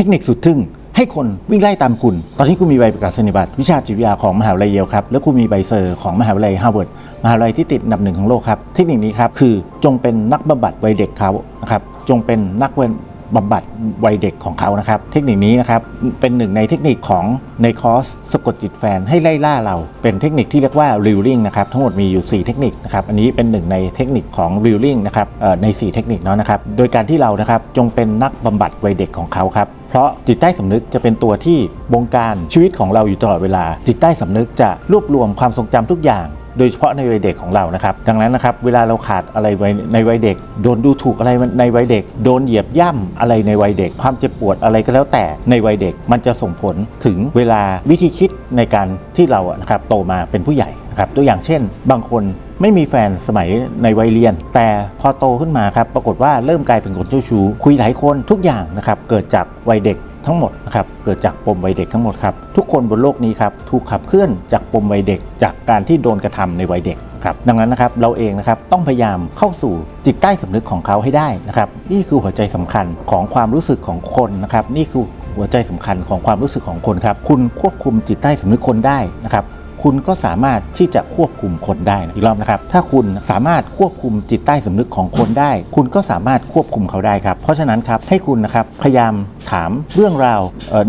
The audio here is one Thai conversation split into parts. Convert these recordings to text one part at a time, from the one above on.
ทคนิคสุดทึ่งให้คนวิ่งไล่ตามคุณ ตอนนี้คุณมีใบประกาศนียบัตรวิชาจิตวิทยาของมหาวิทยาลัยเยลครับ แล้วคุณมีใบเซอร์ของมหาวิทยาลัยฮาร์วาร์ด มหาวิทยาลัยที่ติดอันดับหนึ่งของโลกครับ เทคนิคนี้ครับคือจงเป็นนักบำบัดวัยเด็กเขานะครับ จงเป็นนักเวน บำบัดวัยเด็กของเขานะครับ เทคนิคนี้นะครับเป็นหนึ่งในเทคนิคของในคอร์สสะกดจิตแฟนให้ไล่ล่าเรา เป็นเทคนิคที่เรียกว่า reeling นะครับทั้งหมดมีอยู่ 4 เทคนิคนะครับอันนี้เป็นหนึ่งในเทคนิคของ reeling นะครับใน 4 เทคนิคเนาะนะครับโดยการที่เรานะครับจงเป็นนักบำบัดวัยเด็กของเขาครับเพราะจิตใต้สำนึกจะเป็นตัวที่บงการชีวิตของเราอยู่ตลอดเวลา จิตใต้สำนึกจะรวบรวมความทรงจำทุกอย่าง โดยเฉพาะในวัยเด็กของเรานะครับ ดังนั้นนะครับเวลาเราขาดอะไรในวัยเด็ก โดนดูถูกอะไรในวัยเด็ก โดนเหยียบย่ำอะไรในวัยเด็ก ความเจ็บปวดอะไรก็แล้วแต่ในวัยเด็กมันจะส่งผลถึงเวลาวิธีคิดในการที่เรานะครับโตมาเป็นผู้ใหญ่นะครับตัวอย่างเช่น บางคนไม่มีแฟนสมัยในวัยเรียน แต่พอโตขึ้นมาครับปรากฏว่าเริ่มกลายเป็นคนเจ้าชู้คุยหลายคนทุกอย่างนะครับเกิดจากวัยเด็ก ทั้งหมดนะครับเกิดจากปมวัยเด็กทั้งหมดครับทุกคนบนโลกนี้ครับถูกขับเคลื่อนจากปมวัยเด็ก จากการที่โดนกระทำในวัยเด็กครับดังนั้นนะครับเราเองนะครับต้องพยายามเข้าสู่จิตใต้สำนึกของเขาให้ได้นะครับนี่คือหัวใจสำคัญของความรู้สึกของคนนะครับนี่คือหัวใจสำคัญของความรู้สึกของคนครับคุณควบคุมจิตใต้สำนึกคนได้นะครับคุณก็สามารถที่จะควบคุมคนได้นะอีกรอบนะครับ ถ้าคุณสามารถควบคุมจิตใต้สำนึกของคนได้ คุณก็สามารถควบคุมเขาได้ครับ เพราะฉะนั้นครับให้คุณนะครับพยายาม ถามเรื่องราว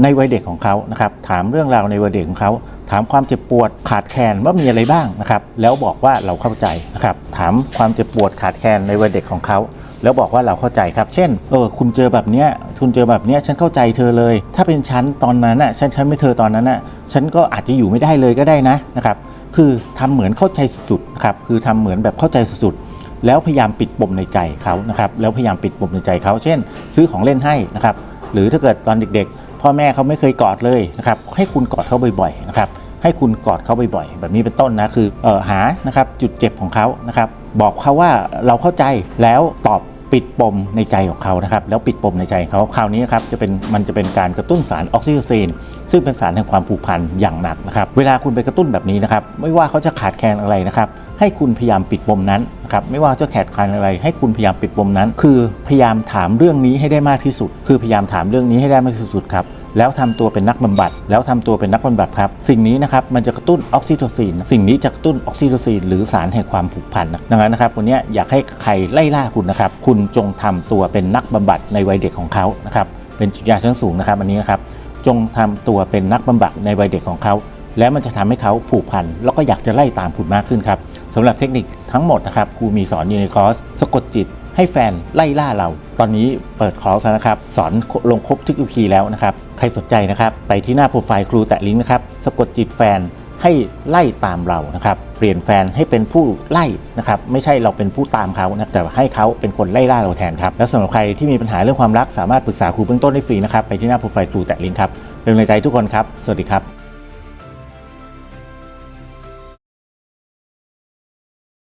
ในวัยเด็กของเขานะครับถามเรื่องราวในวัยเด็กของเขา ถามความเจ็บปวดขาดแคลนว่ามีอะไรบ้างนะครับแล้วบอกว่าเราเข้าใจนะครับถามความเจ็บปวดขาดแคลนในวัยเด็กของเขาแล้วบอกว่าเราเข้าใจครับ เช่น เออ คุณเจอแบบเนี้ย คุณเจอแบบเนี้ย ฉันเข้าใจเธอเลย ถ้าเป็นฉันตอนนั้นน่ะ ฉันฉันไม่เธอตอนนั้นน่ะ ฉันก็อาจจะอยู่ไม่ได้เลยก็ได้นะ นะครับ คือทำเหมือนเข้าใจสุดๆนะครับ คือทำเหมือนแบบเข้าใจสุดๆ แล้วพยายามปิดปมในใจเขานะครับ แล้วพยายามปิดปมในใจเขา เช่น ซื้อของเล่นให้นะครับ หรือถ้าเกิดตอนเด็กๆ พ่อแม่เขาไม่เคยกอดเลยนะครับให้คุณกอดเขาบ่อยๆนะครับให้คุณกอดเขาบ่อยๆ แบบนี้เป็นต้นนะคือออหานะครับจุดเจ็บของเขานะครับบอกเขาว่าเราเข้าใจแล้วตอบปิดปมในใจของเขานะครับแล้วปิดปมในใจของเขาคราวนี้นะครับจะเป็นมันจะเป็นการกระตุ้นสารออกซิโทซินซึ่งเป็นสารแห่งความผูกพันอย่างหนักนะครับเวลาคุณไปกระตุ้นแบบนี้นะครับไม่ว่าเขาจะขาดแคลนอะไรนะครับ ให้คุณพยายามปิดปมนั้นนะครับไม่ว่าจะแขาดแคลนอะไร ให้คุณพยายามปิดปมนั้น คือพยายามถามเรื่องนี้ให้ได้มากที่สุด คือพยายามถามเรื่องนี้ให้ได้มากที่สุดครับแล้วทำตัวเป็นนักบำบัด แล้วทำตัวเป็นนักบำบัดครับ สิ่งนี้นะครับมันจะกระตุ้นออกซิโทซิน สิ่งนี้จะกระตุ้นออกซิโทซิน หรือสารแห่งความผูกพันนะดังนั้นนะครับวันนี้อยากให้ใครไล่ล่าคุณนะครับ คุณจงทำตัวเป็นนักบำบัดในวัยเด็กของเขานะครับ เป็นจิตยาชั้นสูงนะครับอันนี้นะครับ จงทำตัวเป็นนักบำบัดในวัยเด็กของเขา แล้วมันจะทำให้เขาผูกพัน แล้วก็อยากจะไล่ตามคุณมากขึ้นครับ สำหรับเทคนิคทั้งหมดนะครับครูมีสอนอยู่ในคอร์สสะกดจิตให้แฟนไล่ล่าเรา ตอนนี้เปิดคอร์สแล้วนะครับ สอนลงครบทุก EP แล้วนะครับ ใครสนใจนะครับ ไปที่หน้าโปรไฟล์ครูแตะลิงก์นะครับสะกดจิตแฟนให้ไล่ตามเรานะครับ เปลี่ยนแฟนให้เป็นผู้ไล่นะครับ ไม่ใช่เราเป็นผู้ตามเขานะแต่ให้เขาเป็นคนไล่ล่าเราแทนครับ และสำหรับใครที่มีปัญหาเรื่องความรักสามารถปรึกษาครูเบื้องต้นได้ฟรีนะครับ ไปที่หน้าโปรไฟล์ครูแตะลิงก์ครับเป็นกำลังใจทุกคนครับ สวัสดีครับ